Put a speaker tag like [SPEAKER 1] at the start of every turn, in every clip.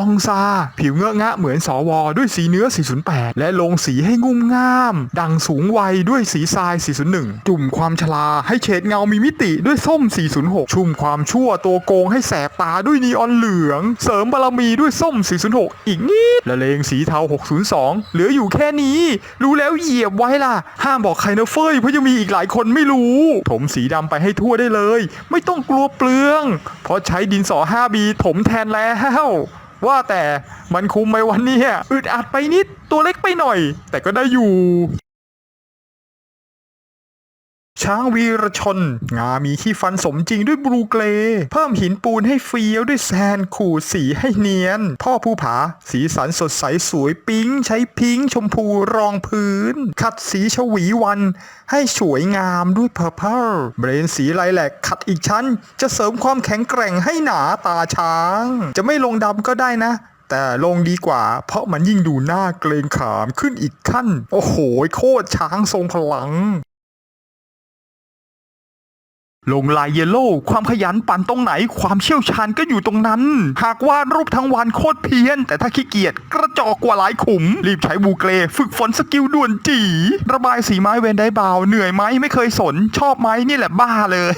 [SPEAKER 1] องซา ผิวเงอะงะเหมือนสวด้วยสีเนื้อ 408 และลงสีให้งุ่มง่าม ดังสูงวัยด้วยสีทราย 401 จุ่มความชราให้เฉดเงามีมิติด้วยส้ม 406 ชุ่มความชั่วตัวโกงให้แสบตาด้วยนีออนเหลือง เสริมบารมีด้วยส้ม 406 อีกนิดละเลงสีเทา 602 เหลืออยู่แค่นี้ รู้แล้วเหยียบไว้ล่ะ ห้ามบอกใครนะเฟยเพราะยังมีอีกหลายคนไม่รู้ ถมสีดำไปให้ทั่วได้เลย ไม่ต้องกลัวเปลือง เพราะใช้ดินสอ 5B ถมแทนแล้ว ว่าแต่มันคุมไหมวันนี้อึดอัดไปนิดตัวเล็กไปหน่อย แต่ก็ได้อยู่ ช้างวีรชน งามีขี้ฟันสมจริงด้วยบลูเกรย์เพิ่มหินปูนให้เฟี้ยวด้วยแซนขูดสีให้เนียน พ่อผู้ผา สีสันสดใสสวยปิ๊งใช้พิงชมพูรองพื้น ขัดสีชวีวัน ให้สวยงามด้วยเพอร์เพลเบรนสีไลแหลกขัดอีกชั้น จะเสริมความแข็งแกร่งให้หนาตาช้าง จะไม่ลงดำก็ได้นะแต่ลงดีกว่า เพราะมันยิ่งดูหน้าเกรงขามขึ้นอีกขั้น โอ้โห โคตรช้างทรงพลัง ลงลายเยลโล่ความขยันปั่นตรงไหน ความเชี่ยวชาญก็อยู่ตรงนั้น หากวาดรูปทั้งวันโคตรเพี้ยน แต่ถ้าขี้เกียจกระจอกกว่าหลายขุม รีบใช้บูเกรฝึกฝนสกิลด่วนจี ระบายสีไม้เวนได้เบา เหนื่อยไหมไม่เคยสน ชอบไหมนี่แหละบ้าเลย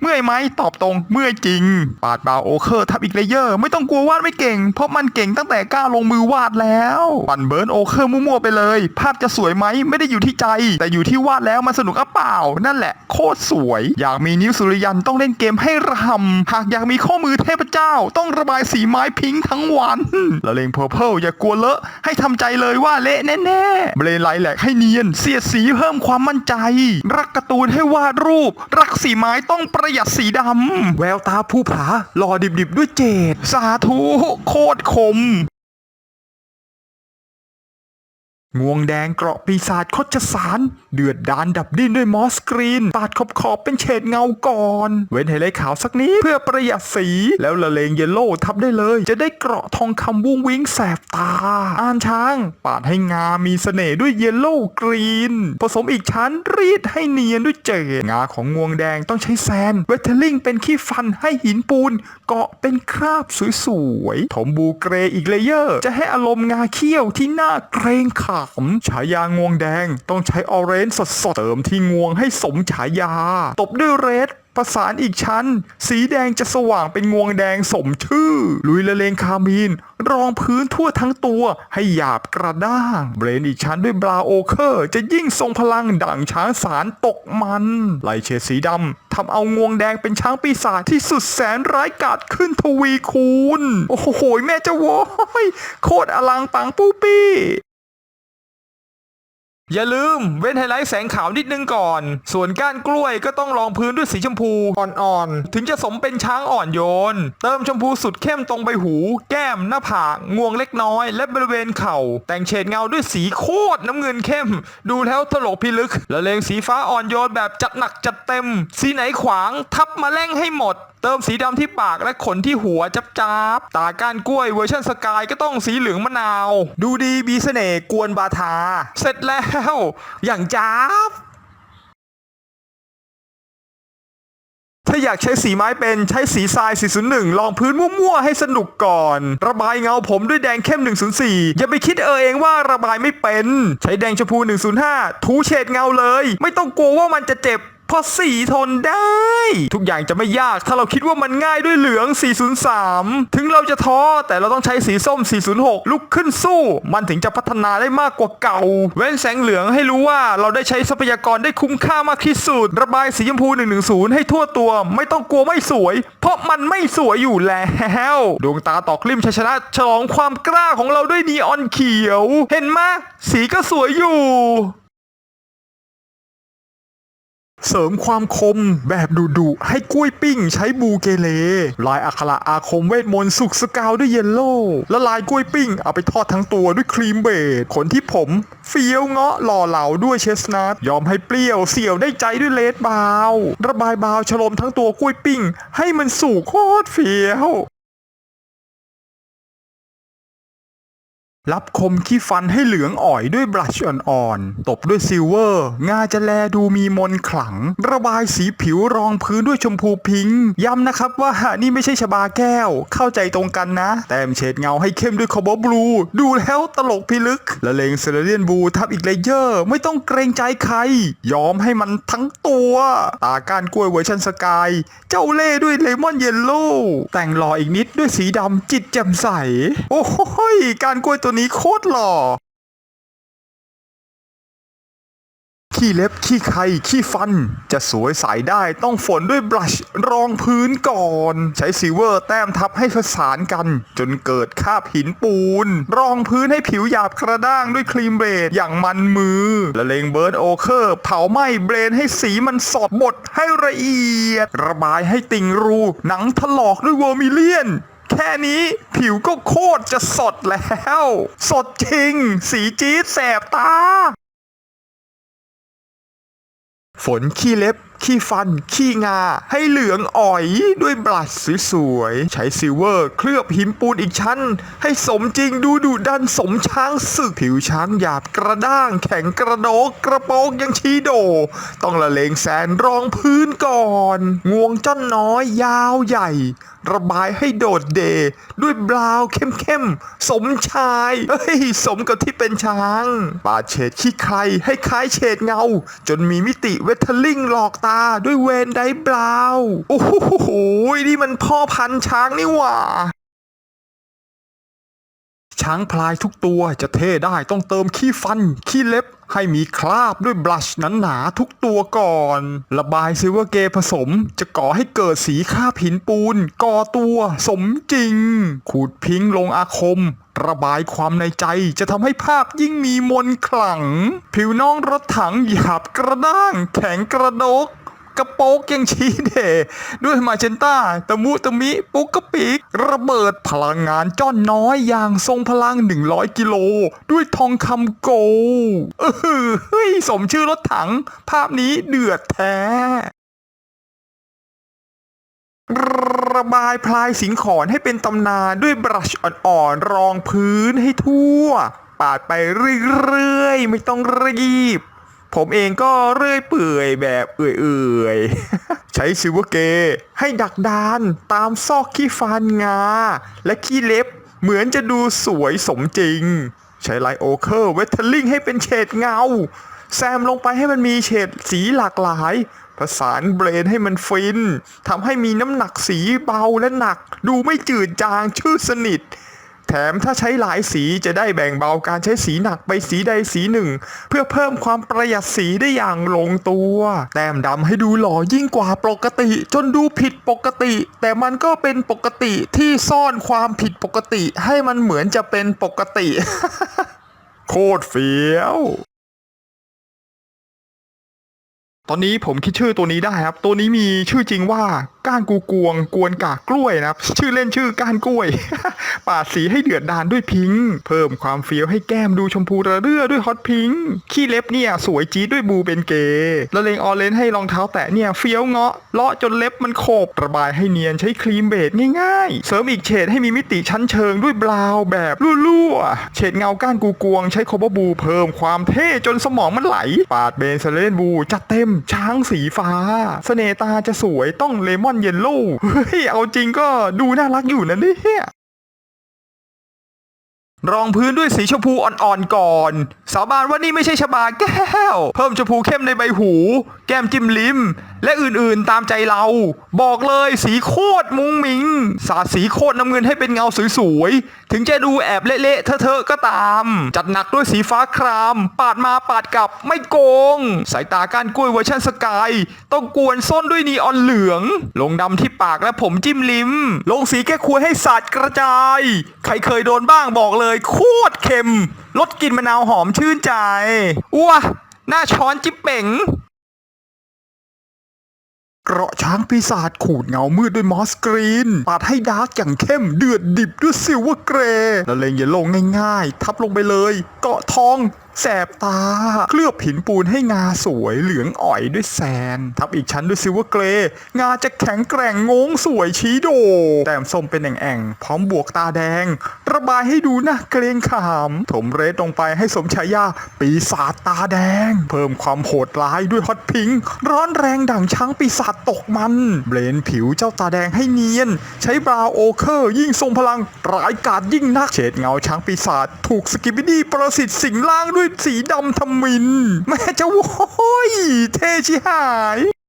[SPEAKER 1] เมื่อยไหมตอบตรง เมื่อยจริง ปาดเบาโอเคอร์ทับอีกเลเยอร์ไม่ต้องกลัววาดไม่เก่ง เพราะมันเก่งตั้งแต่กล้าลงมือวาดแล้วปั่นเบิร์นโอเคอร์มั่วๆไปเลย ภาพจะสวยไหมไม่ได้อยู่ที่ใจ แต่อยู่ที่วาดแล้วมันสนุกอะเปล่า นั่นแหละ โคตรสวย อยากมีนิ้วสุริยันต้องเล่นเกมให้ระหำหากอยากมีข้อมือเทพเจ้า ต้องระบายสีไม้พิงทั้งวันละเลงเพอร์เพลอย่ากลัวเลอะ ให้ทำใจเลยว่าเละแน่ๆเบรนไลแหลกให้เนียน เสียดสีเพิ่มความมั่นใจ รักการ์ตูนให้วาดรูป รักสีไม้ต้องประหยัดสีดำแววตาผู้ผาหล่อดิบๆด้วยเจดสาธุโคตรคมงวงแดงเกราะปีศาจคดชสารเดือดดานดับดิ้นด้วยมอสกรีนปาดขอบขอบเป็นเฉดเงาก่อน เว้นให้เลยขาวสักนิดเพื่อประหยัดสี แล้วละเลงเยลโล่ทับได้เลย จะได้เกราะทองคำวุ้งวิ้งแสบตา อ่านช้าง ปาดให้งามีเสน่ห์ด้วยเยลโล่กรีน ผสมอีกชั้นรีดให้เนียนด้วยเจดงาของงวงแดงต้องใช้แซนเวทเทลลิงเป็นขี้ฟันให้หินปูน เกาะเป็นคราบสวยๆถมบูเกรอีกเลเยอร์ จะให้อารมณ์งาเขี้ยวที่น่าเกรงขามฉายางวงแดงต้องใช้ออเรนจ์สดๆเติมที่งวงให้สมฉายา ตบด้วยเรดประสานอีกชั้น สีแดงจะสว่างเป็นงวงแดงสมชื่อ ลุยละเลงคามีน รองพื้นทั่วทั้งตัวให้หยาบกระด้าง เบรนอีกชั้นด้วยบราโอเคอร์ จะยิ่งทรงพลังดั่งช้างสารตกมันไลเฉดสีดำทำเอางวงแดงเป็นช้างปีศาจที่สุดแสนร้ายกาจขึ้นทวีคูณ โอ้โห แม่เจ้าโว้ยโคตรอลังปังปูปี้ อย่าลืมเว้นไฮไลท์แสงขาวนิดนึงก่อน ส่วนก้านกล้วยก็ต้องรองพื้นด้วยสีชมพูอ่อนๆ ถึงจะสมเป็นช้างอ่อนโยน เติมชมพูสุดเข้มตรงใบหู แก้ม หน้าผาก งวงเล็กน้อย และบริเวณเข่า แต่งเฉดเงาด้วยสีโคตรน้ำเงินเข้ม ดูแล้วตลกพิลึกละเลงสีฟ้าอ่อนโยนแบบจัดหนักจัดเต็ม สีไหนขวางทับมาแล่งให้หมด เติมสีดำที่ปากและขนที่หัวจับจับๆตาก้านกล้วยเวอร์ชันสกายก็ต้องสีเหลืองมะนาว ดูดีมีเสน่ห์กวนบาทา เสร็จแล้ว อย่างจ้าบถ้าอยากใช้สีไม้เป็นใช้สีทราย 401 ลองพื้นมั่วๆ ให้สนุกก่อน ระบายเงาผมด้วยแดงเข้ม 104 อย่าไปคิดเออเองว่าระบายไม่เป็น ใช้แดงชมพู 105 ถูเฉดเงาเลย ไม่ต้องกลัวว่ามันจะเจ็บ เพราะสีทนได้ ทุกอย่างจะไม่ยากถ้าเราคิดว่ามันง่ายด้วยเหลือง 403 ถึงเราจะท้อแต่เราต้องใช้สีส้ม 406 ลุกขึ้นสู้ มันถึงจะพัฒนาได้มากกว่าเก่า เว้นแสงเหลืองให้รู้ว่าเราได้ใช้ทรัพยากรได้คุ้มค่ามากที่สุด ระบายสีชมพู 110 ให้ทั่วตัว ไม่ต้องกลัวไม่สวย เพราะมันไม่สวยอยู่แล้วดวงตาตอกลิ่มชัยชนะฉลองความกล้าของเราด้วยนีออนเขียว เห็นไหมสีก็สวยอยู่ เสริมความคมแบบดุดุๆให้กล้วยปิ้งใช้บูเกเล ลายอักขระอาคมเวทมนต์สุกสกาวด้วยเยลโล่และลายกล้วยปิ้งเอาไปทอดทั้งตัวด้วยครีมเบดขนที่ผมเฟี้ยวเงาะหล่อเหลาด้วยเชสนัทยอมให้เปรี้ยวเสี่ยวได้ใจด้วยเลดบาว ระบายบาวฉลมทั้งตัวกล้วยปิ้ง ให้มันสุกโคตรเฟี้ยว รับคมขี้ฟันให้เหลืองอ่อยด้วยบลัชอ่อนๆ ตบด้วยซิลเวอร์ งาจะแลดูมีมนขลัง ระบายสีผิวรองพื้นด้วยชมพูพิงค์ ย้ำนะครับว่านี่ไม่ใช่ชบาแก้ว เข้าใจตรงกันนะ แต้มเฉดเงาให้เข้มด้วยคอบบลู ดูแล้วตลกพิลึก ละเลงเซเลเรียนบูทับอีกเลเยอร์ ไม่ต้องเกรงใจใคร ยอมให้มันทั้งตัว ตาก้านกล้วยเวอร์ชันสกาย เจ้าเล่ด้วยเลมอนเยลโล่ แต่งหล่ออีกนิดด้วยสีดำจิตแจ่มใส โอ้โหการกล้วยตัวนี้โคตรหล่อ ขี้เล็บ ขี้ไข่ขี้ฟัน จะสวยใสได้ต้องฝนด้วยบลัชรองพื้นก่อน ใช้ซิเวอร์แต้มทับให้ผสานกัน จนเกิดคาบหินปูน รองพื้นให้ผิวหยาบกระด้างด้วยครีมเบรดอย่างมันมือ ละเลงเบิร์ดโอเคอร์ เผาไหม้เบรนให้สีมันสดบดให้ละเอียด ระบายให้ติ่งรู หนังถลอกด้วยเวอร์มิเลียน แค่นี้ผิวก็โคตรจะสดแล้ว สดจริง สีจี๊ดแสบตา ฝนขี้เล็บ ขี้ฟัน ขี้งา ให้เหลืองอ่อยด้วยบลัชสวยๆ ใช้ซิลเวอร์ เคลือบหินปูนอีกชั้น ให้สมจริงดูดุดันสมช้างศึกผิวช้างหยาบกระด้าง แข็งกระโดกกระโปงยังชี้โด ต้องละเลงแสนรองพื้นก่อน งวงจ้อนน้อยยาวใหญ่ ระบายให้โดดเด ด้วยบราวเข้มๆ สมชายเฮ้ยสมกับที่เป็นช้าง ปาดเฉดขี้ใครให้คล้ายเฉดเงา จนมีมิติเวทเทอร์ลิงหลอกตาด้วยเวนไดบราวน์โอ้โห นี่มันพ่อพันช้างนี่หว่า ช้างพลายทุกตัวจะเท่ได้ต้องเติมขี้ฟัน ขี้เล็บให้มีคราบด้วยบลัชหนาๆทุกตัวก่อน ระบายซิลเวอร์เกย์ผสม จะก่อให้เกิดสีคราบหินปูน ก่อตัวสมจริง ขูดพิงลงอาคม ระบายความในใจจะทำให้ภาพยิ่งมีมนต์ขลัง ผิวน้องรถถังหยาบกระด้าง แข็งกระดก กระโปกยังชี้เดด้วยมาเจนต้าตะมุตะมิ ปุกกะปิก ระเบิดพลังงานจ้อนน้อยอย่างทรงพลัง 100 กิโล ด้วยทองคำโกลด์เออเฮ้ย สมชื่อรถถัง ภาพนี้เดือดแท้ระบายพลายสิงขอนให้เป็นตำนานด้วยบรัชอ่อนๆรองพื้นให้ทั่ว ปาดไปเรื่อยๆ ไม่ต้องรีบ ผมเองก็เรื่อยเปื่อยแบบเอื่อยๆ ใช้ซิวเกให้ดักดานตามซอกขี้ฟานงา และขี้เล็บเหมือนจะดูสวยสมจริง ใช้ไลโอเคอร์เวทเทอร์ลิงให้เป็นเฉดเงา แซมลงไปให้มันมีเฉดสีหลากหลายผสานเบรนให้มันฟินทำให้มีน้ำหนักสีเบาและหนัก ดูไม่จืดจางชื่อสนิท แถมถ้าใช้หลายสีจะได้แบ่งเบาการใช้สีหนักไปสีใดสีหนึ่ง เพื่อเพิ่มความประหยัดสีได้อย่างลงตัว แต้มดำให้ดูหล่อยิ่งกว่าปกติ จนดูผิดปกติ แต่มันก็เป็นปกติที่ซ่อนความผิดปกติให้มันเหมือนจะเป็นปกติ โคตรเฟี้ยว ตอนนี้ผมคิดชื่อตัวนี้ได้ครับ ตัวนี้มีชื่อจริงว่าก้านกูกวง กวนกากกล้วยนะครับ ชื่อเล่นชื่อก้านกล้วย ปาดสีให้เดือดดานด้วยพิงค์เพิ่มความเฟี้ยวให้แก้มดูชมพูระเรื่อด้วยฮอตพิงค์ขี้เล็บเนี่ยสวยจี๊ดด้วยบูเป็นเกละเลงออเรนให้รองเท้าแตะเนี่ยเฟี้ยวเงาะเลาะจนเล็บมันโขบระบายให้เนียนใช้ครีมเบสง่ายๆ เสริมอีกเฉดให้มีมิติชั้นเชิงด้วยบราวแบบรั่วๆเฉดเงาก้านกูกวง ใช้โคบบู เพิ่มความเท่จนสมองมันไหล ปาดเบนเซเลนบูจัดเต็มช้างสีฟ้าเสน่ห์ตาจะสวยต้องเลมอนเยลโล่เฮ้ย เอาจริงก็ดูน่ารักอยู่นะเนี่ยรองพื้นด้วยสีชมพูอ่อนๆก่อน สาบานว่านี่ไม่ใช่ชบาแก้ว เพิ่มชมพูเข้มในใบหู แก้มจิ้มลิ้ม และอื่นๆตามใจเรา บอกเลยสีโคตรมุงมิง สาดสีโคตรน้ำเงินให้เป็นเงาสวยๆ ถึงจะดูแอบเละๆเทอะๆก็ตาม จัดหนักด้วยสีฟ้าคราม ปาดมาปาดกลับไม่โกง สายตาก้านกล้วยเวอร์ชันสกาย ต้องกวนส้นด้วยนีออนเหลือง ลงดำที่ปากและผมจิ้มลิ้ม ลงสีแก้ควยให้สาดกระจาย ใครเคยโดนบ้างบอกเลย โคตรเค็มลดกลิ่นมะนาวหอมชื่นใจอ้วหน้าช้อนจิ๊บเป๋ง เกราะช้างปีศาจขูดเงามืดด้วยมอสกรีนปาดให้ดาร์กอย่างเข้มเดือดดิบด้วยซิลเวอร์เกรย์ละเลงอย่าลงง่ายๆ ทับลงไปเลย เกาะทอง แสบตา เคลือบหินปูนให้งาสวยเหลืองอ่อยด้วยแซน ทับอีกชั้นด้วยซิลเวอร์เกรงาจะแข็งแกร่งงงสวยชี้โด แต้มส้มเป็นแอ่งๆ พร้อมบวกตาแดง ระบายให้ดูน่าเกรงขาม ถมเรสลงไปให้สมฉายา ปีศาจตาแดง เพิ่มความโหดร้ายด้วยฮอตพิง ร้อนแรงดั่งช้างปีศาจตกมัน เบลนผิวเจ้าตาแดงให้เนียน ใช้บราวโอเคอร์ยิ่งทรงพลังร้ายกาจยิ่งนักเฉดเงาช้างปีศาจถูกสกิปปิดี้ประสิทธิ์สิงล่างด้วยสีดำทมิน แม่จะโว้ยเท่ชิหาย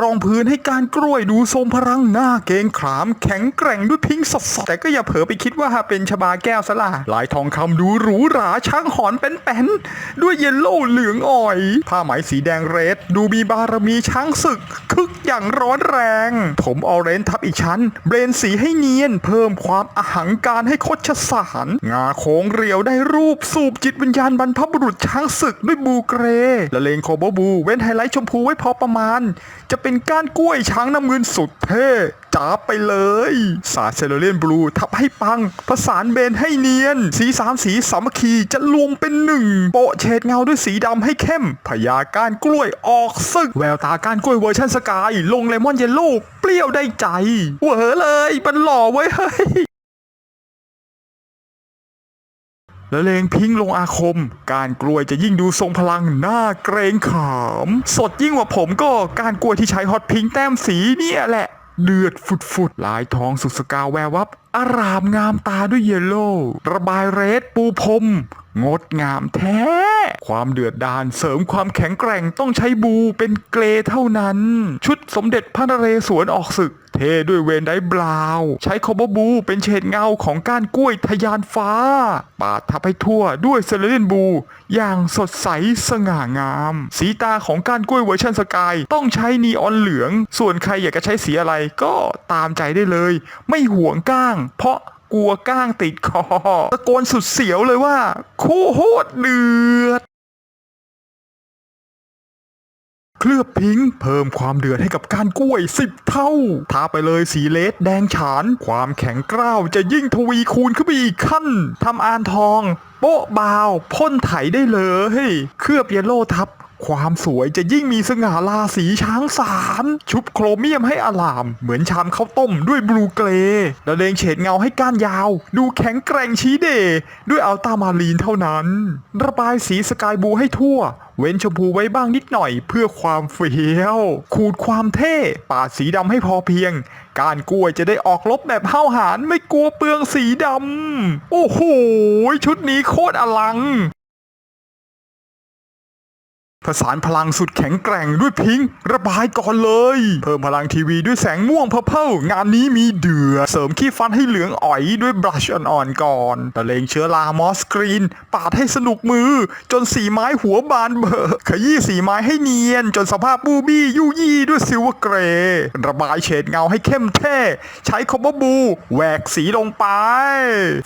[SPEAKER 1] รองพื้นให้การกล้วยดูทรงพลังหน้าเกงขามแข็งแกร่งด้วยพิงสดๆแต่ก็อย่าเผลอไปคิดว่าเป็นชบาแก้วสละลายทองคำดูหรูหราช้างหอนเป็นแป้นๆด้วยเยลโล่เหลืองอ่อย ผ้าไหมสีแดงเรด ดูมีบารมีช้างศึก คึกอย่างร้อนแรง ผมออเรนจ์ทับอีกชั้น เบรนสีให้เนียน เพิ่มความอหังการให้โคชสาร งาโค้งเรียวได้รูปสูบจิตวิญญาณบรรพบุรุษช้างศึกด้วยบูเกรละเลงโคโบบู เว้นไฮไลท์ชมพูไว้พอประมาณจะเป็นก้านกล้วยช้างน้ำเงินสุดเท่จ้าไปเลย สาเซโลเลนบลูทับให้ปัง ประสานเบนให้เนียน สีสามสีสามัคคีจะรวมเป็นหนึ่ง โปะเฉดเงาด้วยสีดำให้เข้มพญาก้านกล้วยออกซึก แววตาก้านกล้วยเวอร์ชันสกาย ลงเลมอนเยลโล่เปรี้ยวได้ใจ เหวอเลยมันหล่อไว้ยเฮ้ย และเลงพิงลงอาคม การกลวยจะยิ่งดูทรงพลังหน้าเกรงขาม สดยิ่งกว่าผมก็การกลวยที่ใช้ฮอตพิงแต้มสีเนี่ยแหละ เดือดฟุดฟุดๆลายทองสุดสกาวแวววับ อารามงามตาด้วยเยลโล่ระบายเรดปูพรมงดงามแท้ ความเดือดดาลเสริมความแข็งแกร่งต้องใช้บูเป็นเกรเท่านั้น ชุดสมเด็จพระนเรศวรออกศึก เทด้วยเวนไดบราวน์ใช้คอบบูเป็นเฉดเงาของก้านกล้วยทะยานฟ้า ปาดทับให้ทั่วด้วยเซเลนบู อย่างสดใสสง่างาม สีตาของก้านกล้วยเวอร์ชันสกาย ต้องใช้นีออนเหลือง ส่วนใครอยากจะใช้สีอะไรก็ตามใจได้เลย ไม่ห่วงก้างเพราะกลัวก้างติดคอ ตะโกนสุดเสียวเลยว่า คู่โหดเดือด เคลือบพิงเพิ่มความเดือดให้กับการกล้วยสิบเท่า ทาไปเลยสีเลสแดงฉาน ความแข็งกร้าวจะยิ่งทวีคูณขึ้นไปอีกขั้นทำอานทอง โป๊ะบาว พ่นไถได้เลย เคลือบเยลโล่ทับ ความสวยจะยิ่งมีสง่าราสีช้างสารชุบโครเมียมให้อลาม เหมือนชามข้าวต้มด้วยบลูเกรระเลงเฉดเงาให้ก้านยาว ดูแข็งแกร่งชี้เด ด้วยอัลตามาลีนเท่านั้น ระบายสีสกายบลูให้ทั่ว เว้นชมพูไว้บ้างนิดหน่อยเพื่อความเฟี้ยว ขูดความเท่ปาดสีดำให้พอเพียง การกล้วยจะได้ออกลบแบบห้าวหาญไม่กลัวเปลืองสีดำโอ้โหชุดนี้โคตรอลัง ผสานพลังสุดแข็งแกร่งด้วยพิงค์ระบายก่อนเลย เพิ่มพลังทีวีด้วยแสงม่วงเพอเพงานนี้มีเดือดเสริมขี้ฟันให้เหลืองอ๋อยด้วยบลัชอ่อนๆก่อนตะเลงเชื้อรามอสกรีน ปาดให้สนุกมือ จนสีไม้หัวบานเบอขยี้สีไม้ให้เนียน จนสภาพบูบี้ยู่ยี่ด้วยซิลเวอร์เกรย์ระบายเฉดเงาให้เข้มเท่ใช้คอมบบูแหวกสีลงไป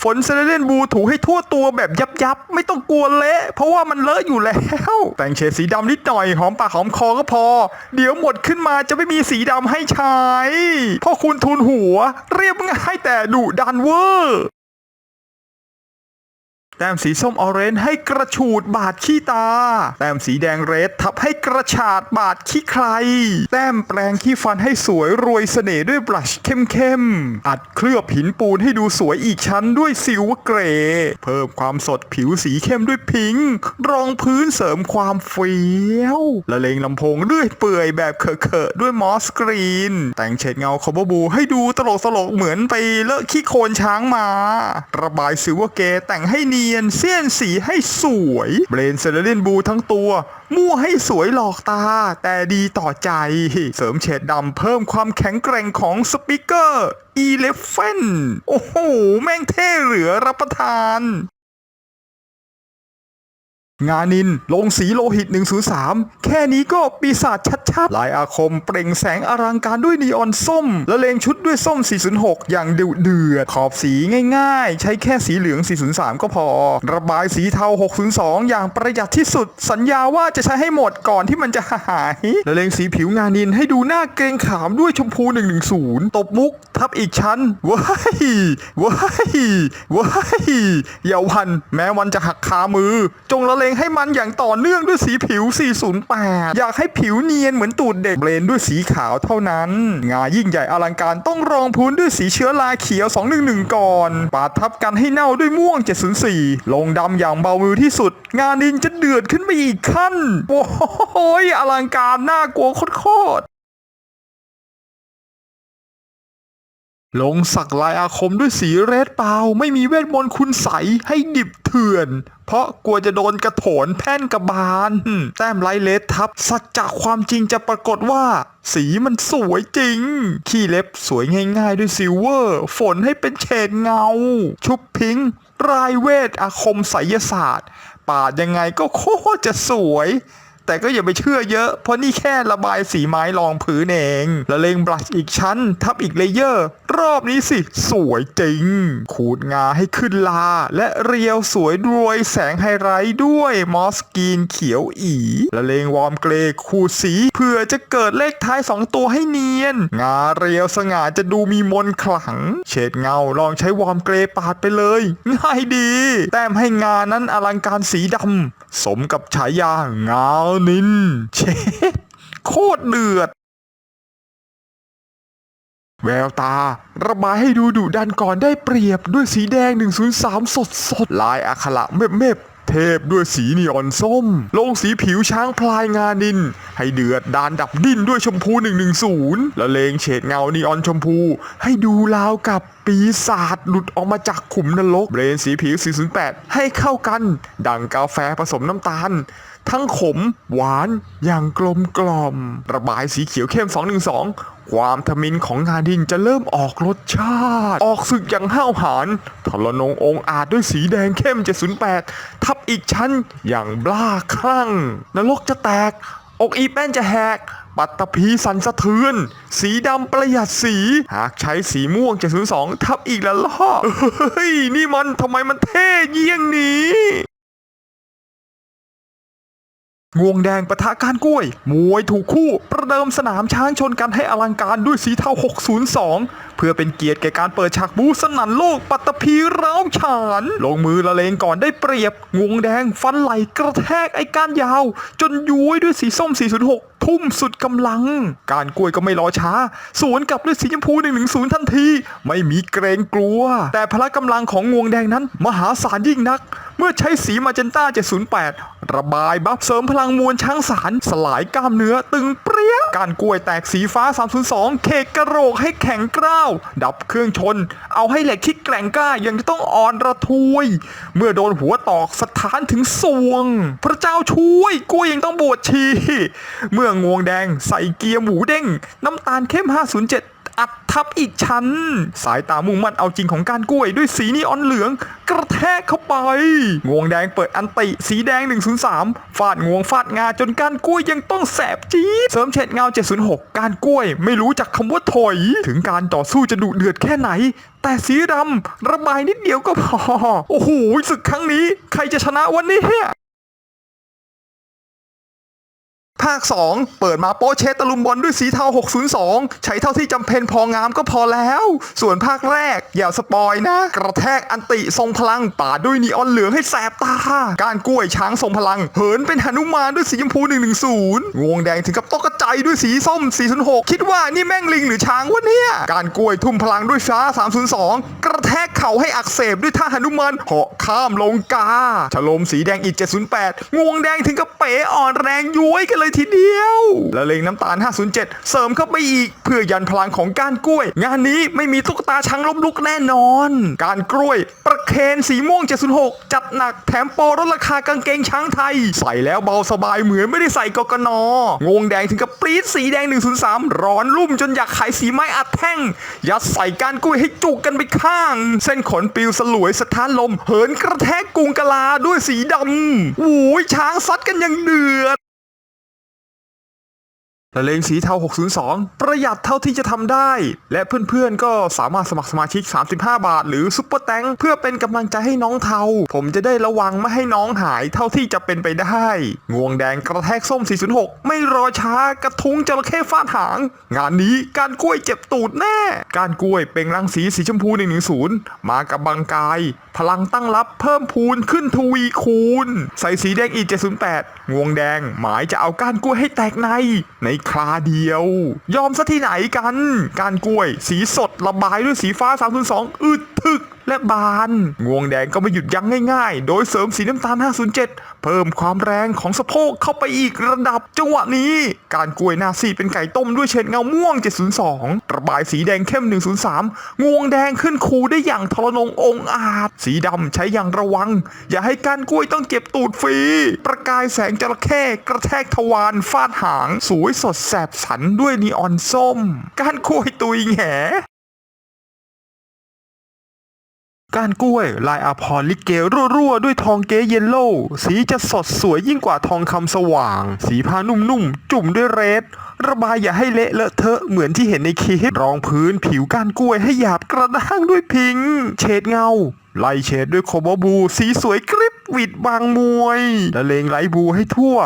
[SPEAKER 1] ฝนเซเลเรนบูถูให้ทั่วตัวแบบยับยับไม่ต้องกลัวเละเพราะว่ามันเลอะอยู่แล้วแต่งเฉดสีดำนิดหน่อยหอมปากหอมคอก็พอ เดี๋ยวหมดขึ้นมาจะไม่มีสีดำให้ใช้พ่อคุณทุนหัว เรียบง่ายแต่ดุดันเวอร์ แต้มสีส้มออเรนจ์ให้กระฉูดบาดขี้ตา แต้มสีแดงเรดทับให้กระฉาดบาดขี้ใคร แต้มแปลงขี้ฟันให้สวยรวยเสน่ห์ด้วยบลัชเข้มๆ อัดเคลือบหินปูนให้ดูสวยอีกชั้นด้วยซิลเวอร์เกรย์เพิ่มความสดผิวสีเข้มด้วยพิงค์รองพื้นเสริมความเฟี้ยวละเลงลำโพงเรื่อยเปื่อยแบบเขอะๆด้วยมอสกรีน แต่งเฉดเงาคอบบูให้ดูตลกๆเหมือนไปเลอะขี้โคลนช้างมา ระบายซิลเวอร์เกย์แต่งให้เนีียนเสี้ยนสีให้สวย เบรนเซเลรินบูทั้งตัว มั่วให้สวยหลอกตา แต่ดีต่อใจ เสริมเฉดดำเพิ่มความแข็งแกร่งของสปีกเกอร์อีเลฟเฟนโอ้โห แม่งเท่เหลือรับประทาน งานินลงสีโลหิต 103 แค่นี้ก็ปีศาจชัดๆ ลายอาคมเปล่งแสงอลังการด้วยนีออนส้ม และเลงชุดด้วยส้ม 406 อย่างดุเดือดขอบสีง่ายๆ ใช้แค่สีเหลือง 403 ก็พอ ระบายสีเทา 602 อย่างประหยัดที่สุด สัญญาว่าจะใช้ให้หมดก่อนที่มันจะหาย และเลงสีผิวงานินให้ดูหน้าเกรงขามด้วยชมพู 110 ตบมุก ทับอีกชั้นว้ายว้ายว้ายอย่าวันแม้มันจะหักคามือ จงละเลงให้มันอย่างต่อเนื่องด้วยสีผิว 408 อยากให้ผิวเนียนเหมือนตูดเด็กเบรนด้วยสีขาวเท่านั้น งายิ่งใหญ่อลังการต้องรองพื้นด้วยสีเชื้อราเขียว 211 ก่อนปาดทับกันให้เน่าด้วยม่วง 704 ลงดำอย่างเบามือที่สุด งานนินจะเดือดขึ้นไปอีกขั้น โอ้โหยอลังการน่ากลัวโคตร ลงสักลายอาคมด้วยสีเรดเปล่าไม่มีเวทมนต์คุณใสยให้ดิบเถื่อน เพราะกลัวจะโดนกระโถนแพ่นกระบาลแต้มไลเลสทับ สัจจากความจริงจะปรากฏว่า สีมันสวยจริง ขี้เล็บสวยง่ายๆด้วยซิลเวอร์ ฝนให้เป็นเฉดเงา ชุบพิงรายเวทอาคมไสยศาสตร์ ปาดยังไงก็โคตรจะสวย แต่ก็อย่าไปเชื่อเยอะ เพราะนี่แค่ระบายสีไม้รองพื้นเองละเลงบลัชอีกชั้น ทับอีกเลเยอร์ รอบนี้สิ สวยจริง ขูดงาให้ขึ้นลา และเรียวสวยด้วยแสงไฮไลท์ด้วยมอสกีนเขียวอีละเลงวอร์มเกรย์ขูดสีเพื่อจะเกิดเลขท้าย 2 ตัวให้เนียน งาเรียวสง่าจะดูมีมนขลัง เฉดเงาลองใช้วอร์มเกรย์ปาดไปเลย ง่ายดี แต้มให้งานั้นอลังการสีดำ สมกับฉายาเงานิน เชดโคตรเดือด แววตา ระบายให้ดูดุดันก่อนได้เปรียบด้วยสีแดง 103 สดสดๆลายอักขระเม็บเม็บ เทพด้วยสีนีออนส้ม ลงสีผิวช้างพลายงานิน ให้เดือดดานดับดิ้นด้วยชมพู 110ละเลงเฉดเงานีออนชมพู ให้ดูราวกับปีศาจหลุดออกมาจากขุมนรกเบรนสีผิว 408 ให้เข้ากัน ดังกาแฟผสมน้ำตาล ทั้งขม หวานอย่างกลมกล่อม ระบายสีเขียวเข้ม 212 ความทมินของงานดินจะเริ่มออกรสชาติ ออกศึกอย่างห้าวหาญทรนงองอาจด้วยสีแดงเข้ม 708 ทับอีกชั้นอย่างบ้าคลั่ง นรกจะแตก อกอีแป้นจะแหก ปัตตภีสันสะเทือน สีดำประหยัดสี หากใช้สีม่วง702 ทับอีกละล่อเฮ้ย นี่มันทำไมมันเท่เยี่ยงนี้ งวงแดงปะทะการกล้วย มวยถูกคู่ ประเดิมสนามช้างชนกันให้อลังการด้วยสีเทา 602 เพื่อเป็นเกียรติแก่การเปิดฉากบูสนั่นโลกปัตตภีร้าวฉาน ลงมือละเลงก่อนได้เปรียบงวงแดงฟันไหลกระแทกไอ้ก้านยาว จนย้วยด้วยสีส้ม 406 ทุ่มสุดกำลัง การกล้วยก็ไม่รอช้า สวนกลับด้วยสีชมพู 110 ทันที ไม่มีเกรงกลัว แต่พละกำลังของงวงแดงนั้น มหาศาลยิ่งนัก เมื่อใช้สีมาเจนต้า 708 ระบายบัฟเสริมพลังมวลช้างสารสลายกล้ามเนื้อตึงเปรี้ยการกล้วยแตกสีฟ้า 302เคกกระโหลกให้แข็งกร้าวดับเครื่องชน เอาให้เหล็กที่แกร่งกล้ายังจะต้องอ่อนระทวย เมื่อโดนหัวตอกสถานถึงสวง พระเจ้าช่วยกูยยังต้องบวชชี เมื่องวงแดงใส่เกียร์หมูเด้ง น้ำตาลเข้ม 507 อัดทับอีกชั้น สายตามุ่งมั่นเอาจริงของการกล้วยด้วยสีนีออนเหลือง กระแทกเข้าไป งวงแดงเปิดอันติ สีแดง 103 ฟาดงวงฟาดงาจนการกล้วยยังต้องแสบจี๊ดเสริมเฉดเงา 706 การกล้วยไม่รู้จักคำว่าถอย ถึงการต่อสู้จะดุเดือดแค่ไหน แต่สีดำระบายนิดเดียวก็พอ โอ้โหศึกครั้งนี้ ใครจะชนะวันนี้าค 2 เปิดมาโป๊เชตตะลุมบอลด้วยสีเทา 602 ใช้เท่าที่จำเป็นพองามก็พอแล้ว ส่วนภาคแรก อย่าสปอยนะ กระแทกอันติทรงพลังป่าดด้วยนีออนเหลืองให้แสบตา การกล้วยช้างทรงพลัง เหินเป็นหนุมานด้วยสีชมพู 110 งวงแดงถึงกับตกกระจายด้วยสีส้ม 406 คิดว่านี่แม่งลิงหรือช้างวะเนี่ย การกล้วยทุ่มพลังด้วยฟ้า 302 กระแทกเข่าให้อักเสบด้วยท่าหนุมานเหาะข้ามลงกา ฉลมสีแดงอีก 708 งวงแดงถึงกับเป๋อ่อนแรงย้วยกันเลยทีเดียวละเลงน้ำตาล 507 เสริมเข้าไปอีก เพื่อยันพลังของกานกล้วย งานนี้ไม่มีตุ๊กตาช้างล้มลุกแน่นอน การกล้วย ประเคนสีม่วง 706 จัดหนักแถมโปรลดราคากางเกงช้างไทย ใส่แล้วเบาสบายเหมือนไม่ได้ใส่กกนงงแดงถึงกับปรี๊ดสีแดง 103 ร้อนรุ่มจนอยากขายสีไม้อัดแท่ง ยัดใส่กานกล้วยให้จุกกันไปข้าง เส้นขนปิวสลวยสถานลม เหินกระแทกกุงกะลาด้วยสีดำโอ้ยช้างซัดกันอย่างเดือด ละเลงสีเทา 602 ประหยัดเท่าที่จะทำได้ และเพื่อนๆ ก็สามารถสมัครสมาชิก 35 บาท หรือซุปเปอร์แตงเพื่อเป็นกำลังใจให้น้องเทา ผมจะได้ระวังไม่ให้น้องหายเท่าที่จะเป็นไปได้ งวงแดงกระแทกส้ม 406 ไม่รอช้ากระทุ้งจระเข้ฟาดหาง งานนี้การกล้วยเจ็บตูดแน่ การกล้วยเป็นรังสีสีชมพู 110 มากับบังกาย พลังตั้งรับเพิ่มพูนขึ้นทวีคูณ ใส่สีแดงอี708 งวงแดงหมายจะเอาก้านกล้วยให้แตกใน ในคราเดียว ยอมซะที่ไหนกัน ก้านกล้วย สีสดระบายด้วยสีฟ้า 302 อึดทึก และบาน งวงแดงก็ไม่หยุดยั้งง่ายๆ โดยเสริมสีน้ำตาล 507 เพิ่มความแรงของสะโพกเข้าไปอีกระดับจังหวะนี้ การกล้วยหน้าซีเป็นไก่ต้มด้วยเฉดเงาม่วง 702 ระบายสีแดงเข้ม 103 งวงแดงขึ้นคูได้อย่างทรนงองอาจ สีดำใช้อย่างระวัง อย่าให้การกล้วยต้องเจ็บตูดฟรี ประกายแสงจระเข้กระแทกทวารฟาดหาง สวยสดแสบสันด้วยนีออนส้ม การกล้วยตุยแห ก้านกล้วย ลายอภรลิเกรั่วๆ ด้วยทองเก๊เยลโล่สีจะสดสวยยิ่งกว่าทองคำสว่าง สีผ้านุ่มๆ จุ่มด้วยเรด ระบายอย่าให้เละเลอะเทอะเหมือนที่เห็นในคลิปรองพื้นผิวก้านกล้วยให้หยาบกระด้างด้วยพิง เฉดเงา ไล่เฉดด้วยโคบบู สีสวยกริบหวิดบางมวยละเลงไลบูให้ทั่ว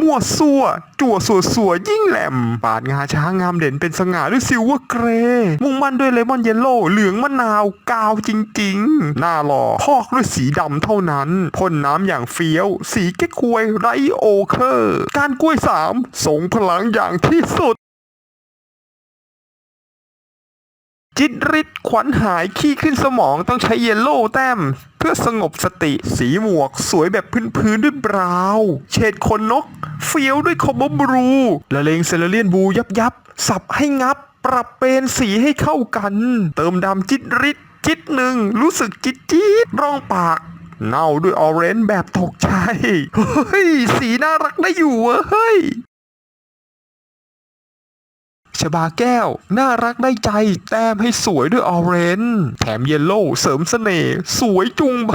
[SPEAKER 1] มั่วซั่ว จั่วสัวสัวยิ่งแหลมปาดงาช้างงามเด่นเป็นสง่าด้วยซิลเวอร์เกรย์มุ่งมั่นด้วยเลมอนเยลโล่เหลืองมะนาวกาวจริงๆ หน้าหล่อพอกด้วยสีดำเท่านั้นพ่นน้ำอย่างเฟี้ยว สีเก๊กควยไรโอเคอร์ การกล้วยสามสงพลังอย่างที่สุด จิตริดขวัญหายขี้ขึ้นสมองต้องใช้เยลโล่แต้ม เพื่อสงบสติสีหมวกสวยแบบพื้นๆด้วยบราว เฉดขนนก เฟี้ยวด้วยคอมบบรูละเลงเซเลเลียนบูยับยับๆสับให้งับ ปรับเป็นสีให้เข้ากัน เติมดำจิตริดจิตหนึ่ง รู้สึกจิตจี๊ดร่องปากเน่าด้วยออเรนจ์แบบตกใจ เฮ้ย สีน่ารักได้อยู่เว้ย ชบาแก้ว น่ารักได้ใจ แต้มให้สวยด้วยออเรนจ์แถมเยลโล่เสริมเสน่ห์สวยจุงเบ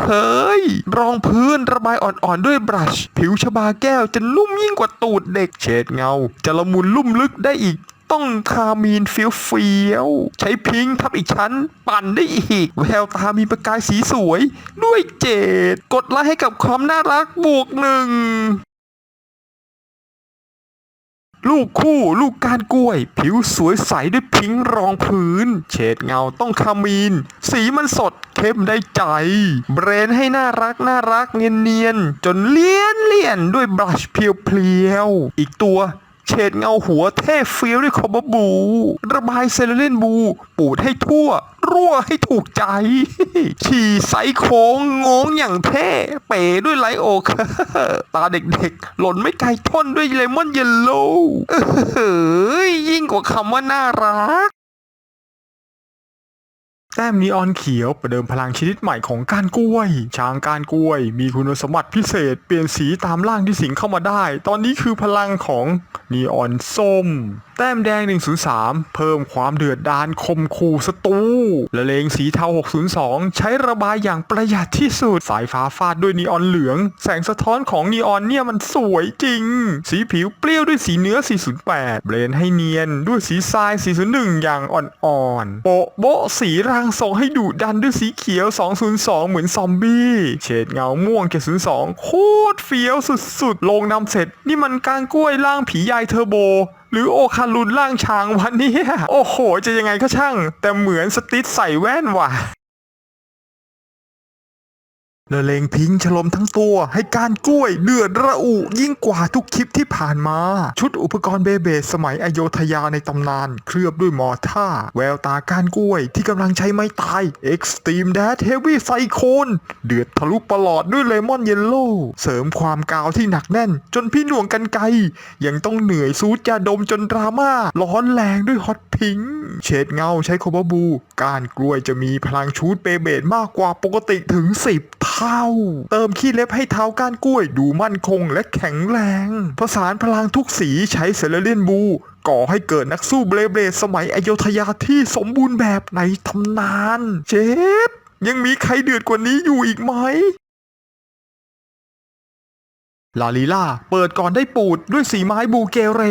[SPEAKER 1] ยรองพื้นระบายอ่อนๆด้วยบรัช ผิวชบาแก้วจะนุ่มยิ่งกว่าตูดเด็กเฉดเงา จะละมุนลุ่มลึกได้อีกต้องคามีนเฟี้ยวเฟียวๆใช้พิงทับอีกชั้น ปั่นได้อีก แววตามีประกายสีสวย ด้วยเจดกดไลค์ให้กับความน่ารักบวกหนึ่ง ลูกคู่ลูกก้านกล้วย ผิวสวยใสด้วยพิงรองพื้น เฉดเงาต้องคามีน สีมันสดเข้มได้ใจ เบรนให้น่ารักน่ารักเนียนๆจนเลียนเลียนด้วยบลัชเพียวๆอีกตัว เฉดเงาหัวเท่เฟี้ยวด้วยคอมบบู ระบายเซเลเลนบู ปูดให้ทั่ว รั่วให้ถูกใจฉี่ไซโค้งงงอย่างเท่ เป๋ด้วยไลโอคตาเด็กๆ หล่นไม่ไกลท่อนด้วยเลมอนเยลโล่เอ้ยยิ่งกว่าคำว่าน่ารัก แต้มนีออนเขียวประเดิมพลังชนิดใหม่ของก้านกล้วย ช้างก้านกล้วย มีคุณสมบัติพิเศษ เปลี่ยนสีตามร่างที่สิงเข้ามาได้ ตอนนี้คือพลังของนีออนส้ม แต้มแดง 103 เพิ่มความเดือดดานคมคู่ศัตรูละเลงสีเทา 602 ใช้ระบายอย่างประหยัดที่สุด สายฟ้าฟาดด้วยนีออนเหลือง แสงสะท้อนของนีออนเนี่ยมันสวยจริง สีผิวเปรี้ยวด้วยสีเนื้อ 408 เบลนให้เนียนด้วยสีทราย 401 อย่างอ่อนๆ โปะโบะสีร่างทรงให้ดุดันด้วยสีเขียว 202 เหมือนซอมบี้ เฉดเงาม่วง 702 โคตรเฟี้ยวสุดๆ ลงนำเสร็จ นี่มันกางกล้วยล่างผียายเทอร์โบหรือโอคารุนล่างช้างวันนี้โอ้โห จะยังไงก็ช่าง แต่เหมือนสติสใส่แว่นว่ะ ละเลงพิงฉลมทั้งตัว ให้การกล้วยเดือดระอุ ยิ่งกว่าทุกคลิปที่ผ่านมา ชุดอุปกรณ์เบเบสมัยอโยธยาในตำนาน เคลือบด้วยหมอท่า แววตาการกล้วยที่กำลังใช้ไม้ตาย Extreme Dash Heavy Cyclone เดือดทะลุประหลอดด้วยเลมอนเยลโล่เสริมความกาวที่หนักแน่น จนพี่หน่วงกันไกลยังต้องเหนื่อยซูดยาดมจนดราม่าร้อนแรงด้วยฮอตพิงเฉดเงาใช้โคบบู การกล้วยจะมีพลังชูดเบเบดมากกว่าปกติถึง 10เท่าเติมขี้เล็บให้เท้าก้านกล้วยดูมั่นคงและแข็งแรง ผสานพลังทุกสีใช้เซเลเลียนบูก่อให้เกิดนักสู้เบลเบดสมัยอโยธยาที่สมบูรณ์แบบในตำนาน เจ็ดยังมีใครเดือดกว่านี้อยู่อีกไหมลาลีล่าเปิดก่อนได้ปูดด้วยสีไม้บูเกเร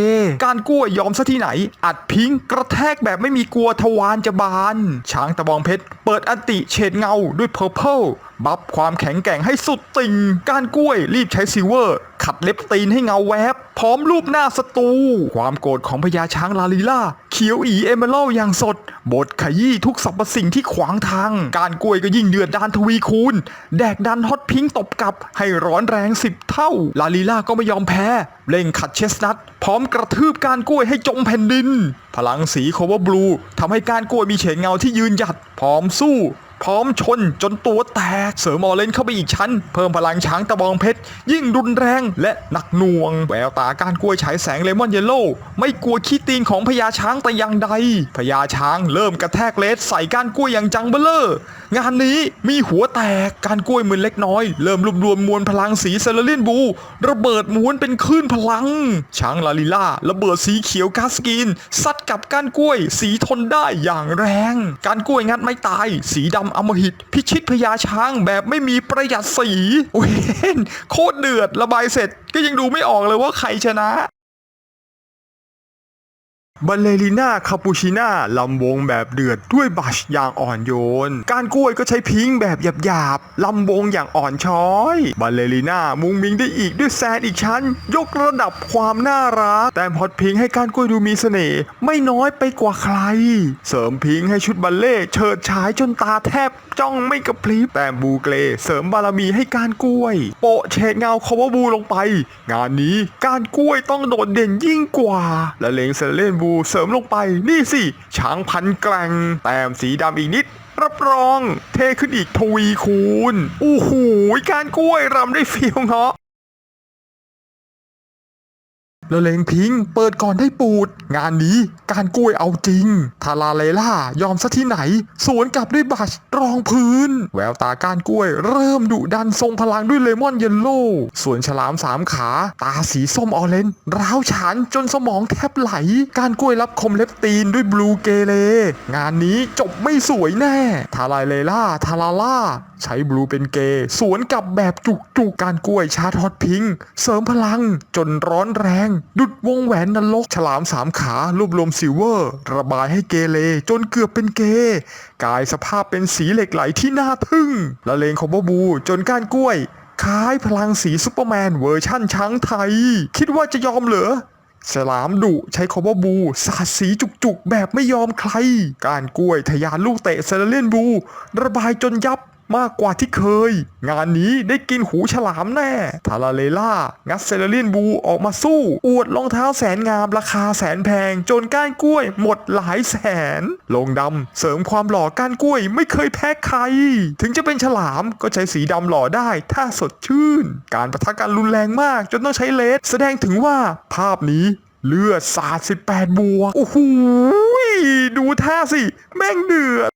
[SPEAKER 1] การกล้วยยอมซะที่ไหน อัดพิงกระแทกแบบไม่มีกลัวทวารจะบาน ช้างตะบองเพชร เปิดอันติเฉดเงาด้วยเพอร์เพล บัฟความแข็งแกร่งให้สุดติ่งการกล้วย รีบใช้ซิเวอร์ ขัดเล็บตีนให้เงาแวบ พร้อมรูปหน้าศัตรูความโกรธของพญาช้างลาลีล่าเขียวอีเอเมอรัลอย่างสด บทขยี้ทุกสรรพสิ่งที่ขวางทาง การกล้วยก็ยิ่งเดือดดานทวีคูณ แดกดันฮอตพิงตบกลับ ให้ร้อนแรงสิบเท่า ลาลีล่าก็ไม่ยอมแพ้ เร่งขัดเชสนัทพร้อมกระทืบการกล้วยให้จมแผ่นดิน พลังสีโคเวอร์บลูทำให้การกล้วยมีเฉดเงาที่ยืนหยัด พร้อมสู้ พร้อมชนจนตัวแตก เสริมออเลนเข้าไปอีกชั้น เพิ่มพลังช้างตะบองเพชร ยิ่งรุนแรงและหนักหน่วง แววตาการกล้วยฉายแสงเลมอนเยลโล่ไม่กลัวขี้ตีนของพญาช้างแต่อย่างใดพญาช้างเริ่มกระแทกเลสใส่ก้านกล้วยอย่างจังเบลเลอร์งานนี้มีหัวแตกการกล้วยมือเล็กน้อย เริ่มรวบรวมมวลพลังสีเซเลลินบู ระเบิดม้วนเป็นคลื่นพลัง ช้างลาลิล่าระเบิดสีเขียวกาสกินซัดกับก้านกล้วย สีทนได้อย่างแรง การกล้วยงัดไม่ตาย สีดำอมหิต พิชิตพญาช้างแบบไม่มีประหยัดสีโอ้ยโคตรเดือดระบายเสร็จก็ยังดูไม่ออกเลยว่าใครชนะ บัลเลริน่าคาปูชิน่าลำวงแบบเดือดด้วยบัชอย่างอ่อนโยน การกล้วยก็ใช้พิงแบบหยาบๆลำวงอย่างอ่อนช้อยบัลเลริน่ามุงมิงได้อีกด้วยแซนอีกชั้น ยกระดับความน่ารัก แต่พอดพิงให้การกล้วยดูมีเสน่ห์ไม่น้อยไปกว่าใคร เสริมพิงให้ชุดบัลเล่เฉิดฉายจนตาแทบจ้องไม่กระพริบแต่บูเกรเสริมบารมีให้การกล้วย โปะเฉดเงาคอวบูลงไป งานนี้การกล้วยต้องโดดเด่นยิ่งกว่า และเลงเซเลนบูเสริมลงไปนี่สิ ช้างพันแกลงแต้มสีดำอีกนิด รับรอง เทขึ้นอีกทวีคูณ อู้หูการกล้วยรำได้ฟีลเนาะ ล้วเลงพิงเปิดก่อนได้ปูด งานนี้การกล้วยเอาจริง ทาราเลล่ายอมซะที่ไหน สวนกลับด้วยบัชรองพื้น แววตาการกล้วยเริ่มดุดันทรงพลังด้วยเลมอนเยลโล่ ส่วนฉลามสามขา ตาสีส้มออเรนจ์ร้าวฉานจนสมองแทบไหล การกล้วยรับคมเล็บตีนด้วยบลูเกเล งานนี้จบไม่สวยแน่ ทาราเลล่าทาราล่าใช้บลูเป็นเกย์สวนกลับแบบจุกจุกการกล้วยชาร์จฮอตพิงเสริมพลังจนร้อนแรงดุดวงแหวนนรกฉลามสามขารวบรวมซิลเวอร์ ระบายให้เกเรจนเกือบเป็นเกย์กายสภาพเป็นสีเหล็กไหลที่น่าทึ่งละเลงของบบู จนก้านกล้วยคล้ายพลังสีซูเปอร์แมนเวอร์ชั่นช้างไทย คิดว่าจะยอมเหรอฉลามดุใช้คอมบูสาดสีจุกๆ แบบไม่ยอมใคร การกล้วยทะยานลูกเตะเซเลเลียนบู ระบายจนยับ มากกว่าที่เคย งานนี้ได้กินหูฉลามแน่ ทาราเลล่า งัดเซเลเลียนบูออกมาสู้ อวดรองเท้าแสนงามราคาแสนแพง จนก้านกล้วยหมดหลายแสน ลงดำเสริมความหล่อก้านกล้วยไม่เคยแพ้ใคร ถึงจะเป็นฉลามก็ใช้สีดำหล่อได้ถ้าสดชื่น การประทะกันรุนแรงมาก จนต้องใช้เลสแสดงถึงว่าภาพนี้เลือดสาด18บวก โอ้โห ดูท่าสิ แม่งเดือด